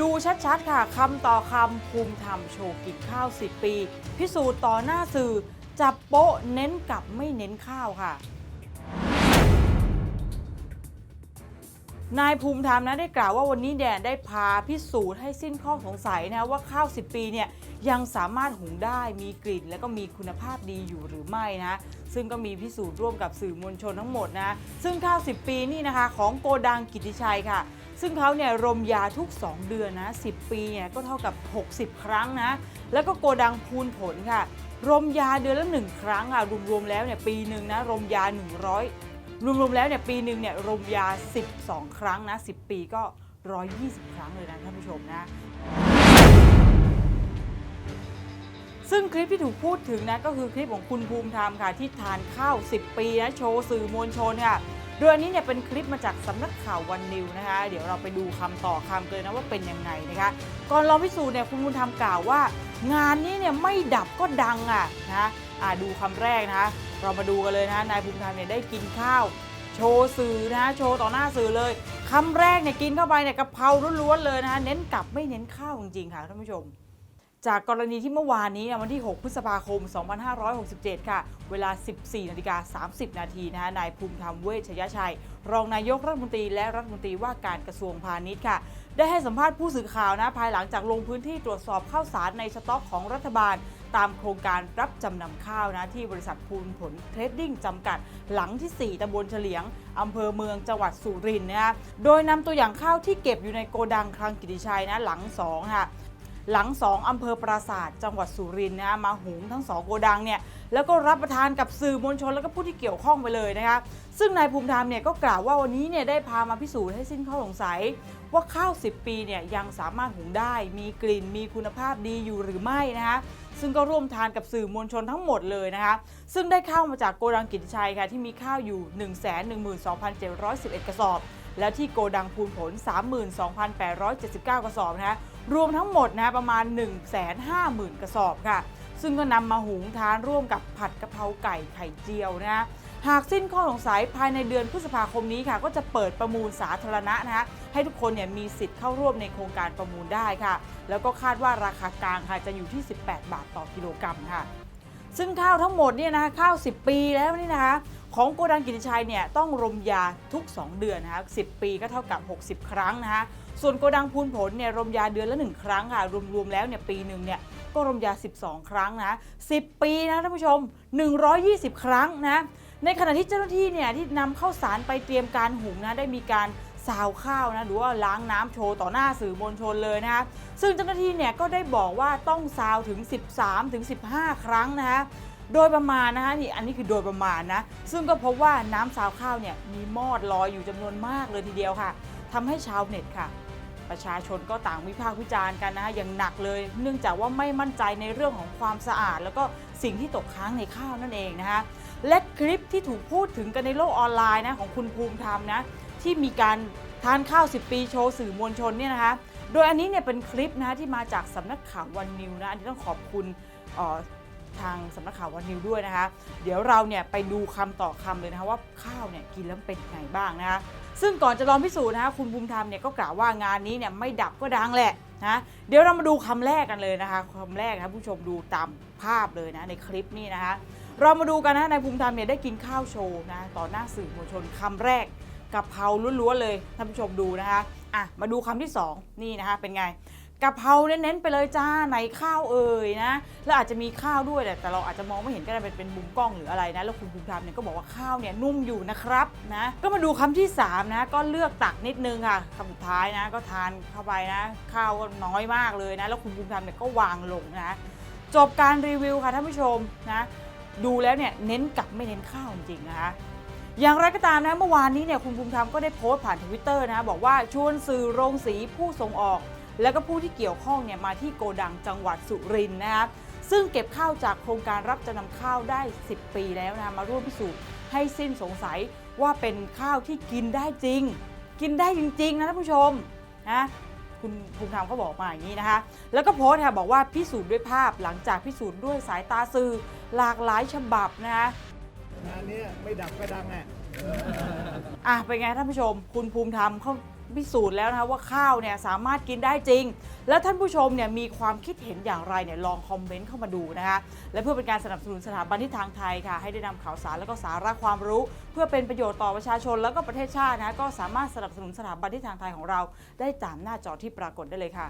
ดูชัดๆค่ะคำต่อคำภูมิธรรมโชว์กินข้าว 10 ปี พิสูจน์ต่อหน้าสื่อ จับโป๊ะเน้นกับไม่เน้นข้าวค่ะ นายภูมิธรรมนะได้กล่าวว่าวันนี้แดนได้พาพิสูจน์ให้สิ้นข้อสงสัยนะว่าข้าว 10 ปีเนี่ย ยังสามารถหุงได้มีกลิ่น และก็มีคุณภาพดีอยู่หรือไม่นะ ซึ่งก็มีพิสูจน์ร่วมกับสื่อมวลชนทั้งหมดนะ ซึ่งข้าว10 ปีนี่นะคะ ของโกดังกิติชัยค่ะ ซึ่งเขาเนี่ยรมยาทุก 2 เดือนนะ 10 ปีเนี่ยก็เท่ากับ 60 ครั้งนะ แล้วก็โกดังพูนผลค่ะ รมยาเดือนละ 1 ครั้งค่ะรวมๆแล้วเนี่ยปีหนึ่งนะรมยา 100 รวมๆแล้วเนี่ยปีหนึ่งเนี่ยรมยา 12 ครั้งนะ 10 ปีก็ 120 ครั้งเลยนะท่านผู้ชมนะ ซึ่งคลิปที่ถูกพูดถึงนะก็คือคลิปของคุณภูมิธรรมค่ะ ที่ทานข้าว 10 ปีนะโชว์สื่อมวลชนค่ะโดยอันนี้เนี่ยเป็นคลิปมาจากสำนักข่าววันนิวนะคะ เดี๋ยวเราไปดูคำต่อคำเลยนะว่าเป็นยังไงนะคะ ก่อนลองพิสูจน์เนี่ยคุณภูมิธรรมกล่าวว่า งานนี้เนี่ยไม่ดับก็ดังอะนะอ่าดูคำแรกนะคะ เรามาดูกันเลยนะนายภูมิธรรมเนี่ยได้กินข้าว โชว์สื่อนะโชว์ต่อหน้าสื่อเลยคำแรกเนี่ยกินเข้าไปเนี่ยกะเพราล้วนๆเลยนะคะเน้นกลับไม่เน้นข้าวจริงๆค่ะท่านผู้ชม จากกรณีที่เมื่อวานนี้วันที่ 6 พฤษภาคม 2567 ค่ะ เวลา 14นาฬิกา30 นาทีนะคะนายภูมิธรรมเวชยชัย รองนายกรัฐมนตรีและรัฐมนตรีว่าการกระทรวงพาณิชย์ค่ะ ได้ให้สัมภาษณ์ผู้สื่อข่าวนะภายหลังจากลงพื้นที่ตรวจสอบข้าวสารในสต็อกของรัฐบาล ตามโครงการรับจำนำข้าวนะที่บริษัทภูมิผลเทรดดิ้งจำกัด หลังที่ 4ตำบลเฉลียงอำเภอเมืองจังหวัดสุรินทร์นะคะโดยนำตัวอย่างข้าวที่เก็บอยู่ในโกดังคลังกิติชัยนะหลังสองค่ะ หลัง 2 อำเภอปราศาสตร์จังหวัดสุรินทร์นะมาหุงทั้ง2โกดังเนี่ยแล้วก็รับประทานกับสื่อมวลชนแล้วก็ผู้ที่เกี่ยวข้องไปเลยนะคะซึ่งนายภูมิธรรมเนี่ยก็กล่าวว่าวันนี้เนี่ยได้พามาพิสูจน์ให้สิ้นข้อสงสัย ว่าข้าว 10 ปีเนี่ยยังสามารถหุงได้ มีกลิ่นมีคุณภาพดีอยู่หรือไม่นะคะซึ่งก็ร่วมทานกับสื่อมวลชนทั้งหมดเลยนะคะ ซึ่งได้ข้าวมาจากโกดังกิติชัยค่ะที่มีข้าวอยู่ 112,711 กระสอบ แล้วที่โกดังพูนผล 32,879 กระสอบนะคะรวมทั้งหมดนะประมาณ 150,000 กระสอบค่ะ ซึ่งก็นำมาหุงทานร่วมกับผัดกะเพราไก่ไข่เจียวนะหากสิ้นข้อสงสัยภายในเดือนพฤษภาคมนี้ค่ะ ก็จะเปิดประมูลสาธารณะนะคะให้ทุกคนเนี่ยมีสิทธิ์เข้าร่วมในโครงการประมูลได้ค่ะ แล้วก็คาดว่าราคากลางค่ะจะอยู่ที่ 18 บาทต่อกิโลกรัมค่ะ ซึ่งข้าวทั้งหมดเนี่ยนะคะข้าว 10 ปีแล้วนี่นะคะของโกดังกิติชัยเนี่ยต้องรมยาทุก 2 เดือนนะคะ10 ปีก็เท่ากับ 60 ครั้งนะคะส่วนโกดังพูนผลเนี่ยรมยาเดือนละ 1 ครั้งค่ะรวมๆแล้วเนี่ยปีหนึ่งเนี่ยก็รมยา 12 ครั้งนะ10 ปีนะท่านผู้ชม 120 ครั้งนะในขณะที่เจ้าหน้าที่เนี่ยที่นำข้าวสารไปเตรียมการหุงนะได้มีการ ซาวข้าวนะหรือว่าล้างน้ำโชว์ต่อหน้าสื่อมวลชนเลยนะคะซึ่งเจ้าหน้าที่เนี่ยก็ได้บอกว่าต้องซาวถึง 13ถึง15ครั้งนะคะโดยประมาณนะคะนี่อันนี้คือโดยประมาณนะ ซึ่งก็พบว่าน้ำซาวข้าวเนี่ยมีมอดลอยอยู่จำนวนมากเลยทีเดียวค่ะทำให้ชาวเน็ตค่ะ ประชาชนก็ต่างวิพากษ์วิจารณ์กันนะคะอย่างหนักเลย เนื่องจากว่าไม่มั่นใจในเรื่องของความสะอาด แล้วก็สิ่งที่ตกค้างในข้าวนั่นเองนะคะและคลิปที่ถูกพูดถึงกันในโลกออนไลน์นะของคุณภูมิธรรมนะ ที่มีการทานข้าว 10 ปีโชว์สื่อมวลชนเนี่ยนะคะ โดยอันนี้เนี่ยเป็นคลิปนะที่มาจากสำนักข่าววันนิวนะ อันนี้ต้องขอบคุณทางสำนักข่าววันนิวด้วยนะคะ เดี๋ยวเราเนี่ยไปดูคำต่อคำเลยนะคะว่าข้าวเนี่ยกินแล้วเป็นไงบ้างนะคะซึ่งก่อนจะลองพิสูจน์นะคะคุณภูมิธรรมเนี่ยก็กล่าวว่างานนี้เนี่ยไม่ดับก็ดังแหละนะเดี๋ยวเรามาดูคำแรกกันเลยนะคะคำแรกนะผู้ชมดูตามภาพเลยนะในคลิปนี้นะคะเรามาดูกันนะนายภูมิธรรมเนี่ยได้กินข้าวโชว์นะต่อหน้าสื่อมวลชนคำแรก กะเพราล้วนๆเลยท่านผู้ชมดูนะคะอะมาดูคำที่สองนี่นะคะเป็นไงกะเพราเน้นๆไปเลยจ้าไหนข้าวเอ่ยนะแล้วอาจจะมีข้าวด้วยแหละแต่เราอาจจะมองไม่เห็นก็ได้เป็นเป็นมุมกล้องหรืออะไรนะแล้วคุณภูมิธรรมเนี่ยก็บอกว่าข้าวเนี่ยนุ่มอยู่นะครับนะก็มาดูคำที่สามนะ ก็เลือกตักนิดนึงค่ะคำสุดท้ายนะ ก็ทานเข้าไปนะ ข้าวก็น้อยมากเลยนะแล้วคุณภูมิธรรมเนี่ยก็วางลงนะจบการรีวิวค่ะท่านผู้ชมนะดูแล้วเนี่ยเน้นกับไม่เน้นข้าวจริงๆนะคะ อย่างไรก็ตามนะเมื่อวานนี้เนี่ยคุณภูมิธรรมก็ได้โพสต์ผ่านทวิตเตอร์นะบอกว่าชวนสื่อโรงสีผู้ส่งออก แล้วก็ผู้ที่เกี่ยวข้องเนี่ยมาที่โกดังจังหวัดสุรินทร์นะครับซึ่งเก็บข้าวจากโครงการรับจำนำข้าวได้ 10 ปีแล้วนะมาร่วมพิสูจน์ให้สิ้นสงสัยว่าเป็นข้าวที่กินได้จริง กินได้จริงๆนะท่านผู้ชมนะคุณภูมิธรรมก็บอกมาอย่างนี้นะคะ แล้วก็โพสต์ค่ะบอกว่าพิสูจน์ด้วยภาพหลังจากพิสูจน์ด้วยสายตาสื่อหลากหลายฉบับนะคะ งานเนี้ยไม่ดับก็ดังอะอะเป็นไงท่านผู้ชม คุณภูมิธรรมเขาพิสูจน์แล้วนะคะว่าข้าวเนี่ยสามารถกินได้จริง แล้วท่านผู้ชมเนี่ยมีความคิดเห็นอย่างไรเนี่ยลองคอมเมนต์เข้ามาดูนะคะและเพื่อเป็นการสนับสนุนสถาบันที่ทางไทยค่ะ ให้ได้นำข่าวสารและก็สาระความรู้ เพื่อเป็นประโยชน์ต่อประชาชน แล้วก็ประเทศชาตินะก็สามารถสนับสนุนสถาบันที่ทางไทยของเรา ได้ตามหน้าจอที่ปรากฏได้เลยค่ะ